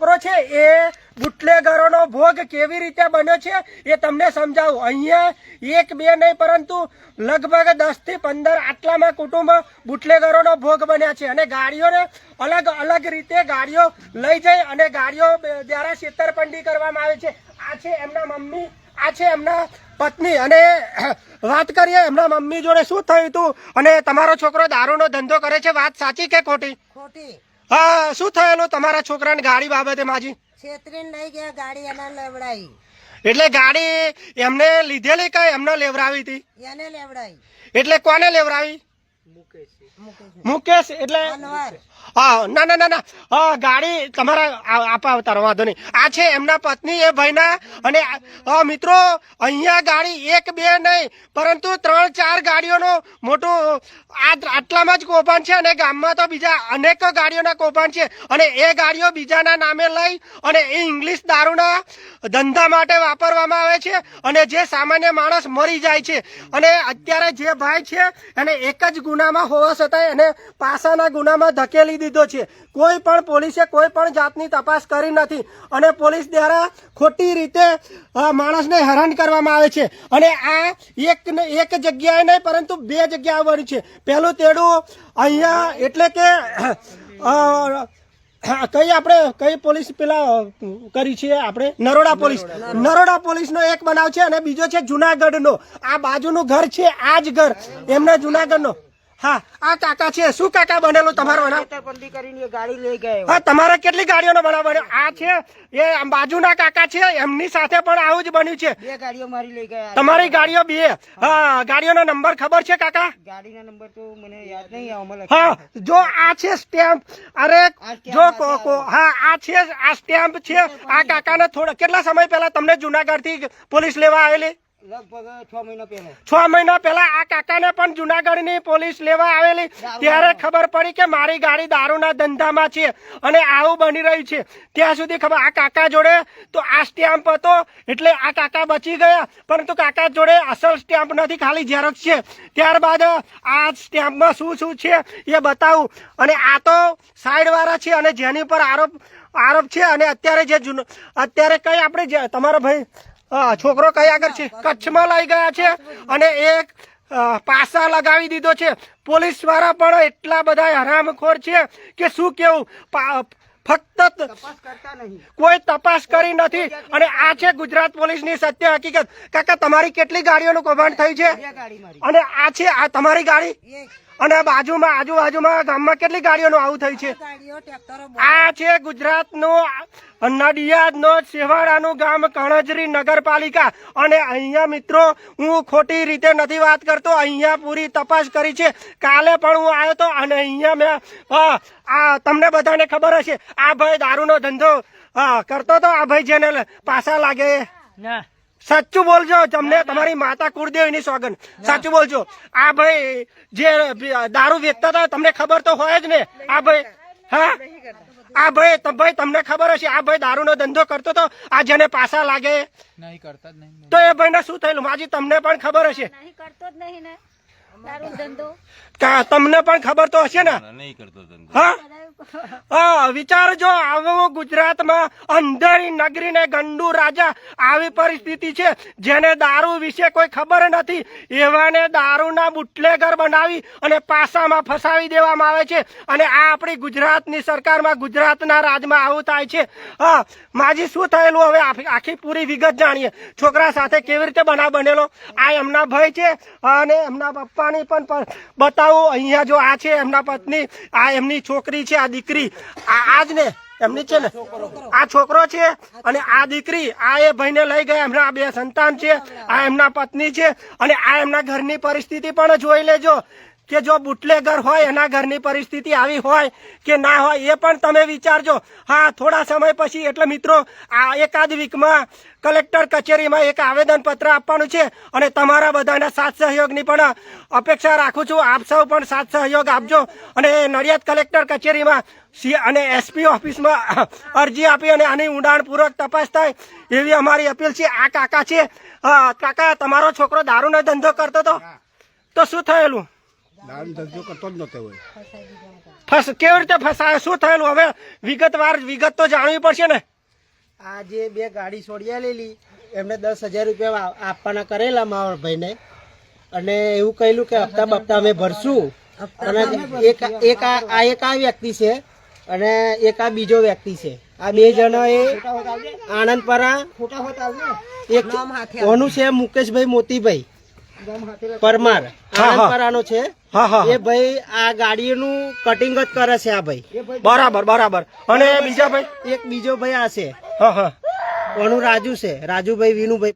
છોકરો છે, એ બુટલેગરોનો ભોગ કેવી રીતે બન્યો છે, એ તમને સમજાવું. અહીંયા એક, બે નહીં, પરંતુ લગભગ દસથી પંદર આટલામાં કુટુંબ બુટલેગરોનો ભોગ બન્યા છે. અને ગાડીઓને અલગ અલગ રીતે ગાડીઓ લઈ જઈ અને ગાડીઓ દ્વારા છેતરપંડી કરવામાં આવે છે. આ છે એમના મમ્મી, આ છે એમના પત્ની. અને વાત કરીએ એમના મમ્મી જોડે શું થયું હતું અને તમારો છોકરો દારૂનો ધંધો કરે છે, વાત સાચી કે ખોટી? ખોટી. હા શું થયેલું તમારા છોકરાને ગાડી બાબતે માજી? છેતરીને લઈ ગયા ગાડી એને લેવડાવી એટલે ગાડી એમને લીધેલી કઈ એમને લેવડાવી હતી? એને લેવડાવી એટલે કોને લેવડાવી? મુકેશ. મુકેશ એટલે અનવાર. હા, ના ના ના ના. હા, ગાડી તમારા આપા અવતારો વાંધો નહીં. આ છે એમના પત્ની, એ ભાઈના. અને મિત્રો, અહીંયા ગાડી એક, બે નહીં, પરંતુ ત્રણ, ચાર ગાડીઓનો મોટું આ આટલામાં જ કૌભાંડ છે અને ગામમાં તો બીજા અનેક ગાડીઓના કૌભાંડ છે. અને એ ગાડીઓ બીજાના નામે લઈ અને એ ઇંગ્લિશ દારૂના ધંધા માટે વાપરવામાં આવે છે અને જે સામાન્ય માણસ મરી જાય છે. અને અત્યારે જે ભાઈ છે, એને એક જ ગુનામાં હોવા છતાંય એને પાસાના ગુનામાં ધકેલી દીધો છે. કોઈ પણ પોલીસે કોઈ પણ જાતની તપાસ કરી નથી. અને પોલીસ દ્વારા ખોટી રીતે માણસને હેરાન કરવામાં આવે છે. અને આ એક એક જગ્યાએ નહીં, પરંતુ બે જગ્યાએ બન્યું છે. પહેલું તેડું અહીંયા એટલે કે કઈ આપણે, કઈ પોલીસ પેલા કરી છે આપણે? નરોડા પોલીસ. નરોડા પોલીસનો એક બનાવ છે અને બીજો છે જુનાગઢનો. આ બાજુનું ઘર છે આ જ ઘર. એમના જુનાગઢનો. હા આ કાકા છે. શું કાકા બનેલું તમારો બનાવ કરીને ગાડી લઈ ગયો. હા તમારે કેટલી ગાડીઓનો બનાવ બન્યો? આ છે એ બાજુના કાકા છે એમની સાથે પણ આવું જ બન્યું છે. બે ગાડીઓ મારી લઈ ગયા. તમારી ગાડીઓ બે. હા. ગાડીઓનો નંબર ખબર છે કાકા? ગાડીના નંબર તો મને યાદ નહીં હા જો આ છે સ્ટેમ્પ અરે જો આ કો- કો- હા આ છે આ સ્ટેમ્પ છે. આ કાકાને થોડા કેટલા સમય પહેલા તમને જુનાગઢથી પોલીસ લેવા આવેલી? લગભગ છ મહિના પહેલા. છ મહિના પહેલા આ કાકાને પણ જુનાગઢની પોલીસ લેવા આવેલી. ત્યારે ખબર પડી કે મારી ગાડી દારૂના ધંધામાં છે અને આવું બની રહ્યું છે. ત્યાં સુધી ખબર આ કાકા જોડે તો આ સ્ટેમ્પ હતો એટલે આ કાકા બચી ગયા. પરંતુ કાકા જોડે અસલ સ્ટેમ્પ નથી ખાલી ઝેરોક્ષ છે. ત્યારબાદ આ સ્ટેમ્પમાં શું શું છે એ બતાવું. અને આ તો સાઈડવાળા છે અને જેની પર આરોપ આરોપ છે. અને અત્યારે જે જૂનો અત્યારે કઈ આપણે તમારો ભાઈ છોકરો કયા આગળ છે? કચ્છમાં લઈ ગયા છે અને એક પાસા લગાવી દીધો છે. પોલીસવાળા પણ એટલા બધા હરામખોર છે કે શું કેવું? ફક્ત કોઈ તપાસ કરી નથી. અને આ છે ગુજરાત પોલીસની સત્ય હકીકત. કાકા તમારી કેટલી ગાડીઓનું કૌભાંડ થયું છે? અને આ છે આ તમારી ગાડી? અને બાજુમાં આજુબાજુમાં ગામમાં કેટલી ગાડીઓનું આવું થયું છે? આ છે ગુજરાતનું નડિયાદનો શેવાડાનું ગામ કણજરી નગરપાલિકા. અને અહીંયા મિત્રો હું ખોટી રીતે નથી વાત કરતો અહીંયા પૂરી તપાસ કરી છે. કાલે પણ હું આવ્યો હતો અને અહીંયા મેં આ તમને બધાને ખબર હશે આ ભાઈ દારૂનો ધંધો કરતો હતો આ ભાઈ જેને પાછા પાસા લાગે. ના. સાચું બોલજો તમને તમારી માતા કુળદેવીની સોગન સાચું બોલજો. આ ભાઈ જે દારૂ વેચતા હતા તમને ખબર તો હોય જ ને. આ ભાઈ હા? આ ભાઈ ભાઈ તમને ખબર હશે આ ભાઈ દારૂનો ધંધો કરતો હતો. આ જેને પાસા લાગે. નહીં કરતા તો એ ભાઈને શું થયેલું? માજી તમને પણ ખબર હશે. કરતો જ નહીં ને. દારૂ ધંધો. તમને પણ ખબર તો હશે ને નહીં કરતો ધંધો. હા? વિચારજો આવો ગુજરાતમાં અંધારી નગરી ને ગંડુ રાજા આવી પરિસ્થિતિ છે, જેને દારૂ વિશે કોઈ ખબર નથી, એવાને દારૂના બુટલેગર બનાવી અને પાસામાં ફસાવી દેવામાં આવે છે. અને આ આપણી ગુજરાતની સરકારમાં ગુજરાતના રાજમાં આવું થાય છે. હા, માજી શું થયેલું? હવે આખી- પૂરી વિગત જાણીએ. છોકરા સાથે કેવી રીતે બનાવ બનેલો? આ એમના ભાઈ છે અને એમના પપ્પાની પણ બતાવું. અહીંયા જો આ છે એમના પત્ની, આ એમની છોકરી છે, આ દીકરી, આ આજ ને એમની છે ને, આ છોકરો છે અને આ દીકરી, આ એ ભાઈને લઈ ગયા, એમના બે સંતાન છે, આ એમના પત્ની છે અને આ એમના ઘરની પરિસ્થિતિ પણ જોઈ લેજો. કે જો બુટલેગર હોય એના ઘરની પરિસ્થિતિ આવી હોય કે ના હોય એ પણ તમે વિચારજો. હા થોડા સમય પછી એટલે મિત્રો આ એકાદ વીકમાં કલેક્ટર કચેરીમાં એક આવેદન પત્ર આપવાનું છે અને તમારા બધાના સાથ સહયોગની પણ અપેક્ષા રાખું છું. આપ સૌ પણ સાથ સહયોગ આપજો અને નડિયાદ કલેક્ટર કચેરીમાં સી અને એસપી ઓફિસમાં અરજી આપી અને આની ઊંડાણપૂર્વક તપાસ થાય એવી અમારી અપીલ છે. આ કાકા છે. કાકા તમારો છોકરો દારૂનો ધંધો કરતો હતો તો શું થયેલું? દારૂ ધંધો કરતો જ નતો હોય ફસ કેવી રીતે ફસાયો? શું થયેલું? હવે વિગતવાર વિગત તો જાણવી પડશે ને. આ જે બે ગાડી છોડી આલેલી એમને દસ હજાર રૂપિયા આપવાના કરેલા મારા ભાઈને અને એવું કહેલું કે હપ્તા બપ્તા અમે ભરશું. અને એક એક આ આ એક આ વ્યક્તિ છે અને એક આ બીજો વ્યક્તિ છે. આ બે જણા એ આનંદપરા એક કોનું છે મુકેશભાઈ મોતીભાઈ. પરમાર. હા. આણંદપરાનો છે. હા હા એ ભાઈ આ ગાડીનું કટિંગ જ કરે છે આ ભાઈ. બરાબર બરાબર. અને બીજા ભાઈ? એક બીજો ભાઈ આ છે. હા હા. કોનું રાજુ છે. રાજુભાઈ વિનુભાઈ.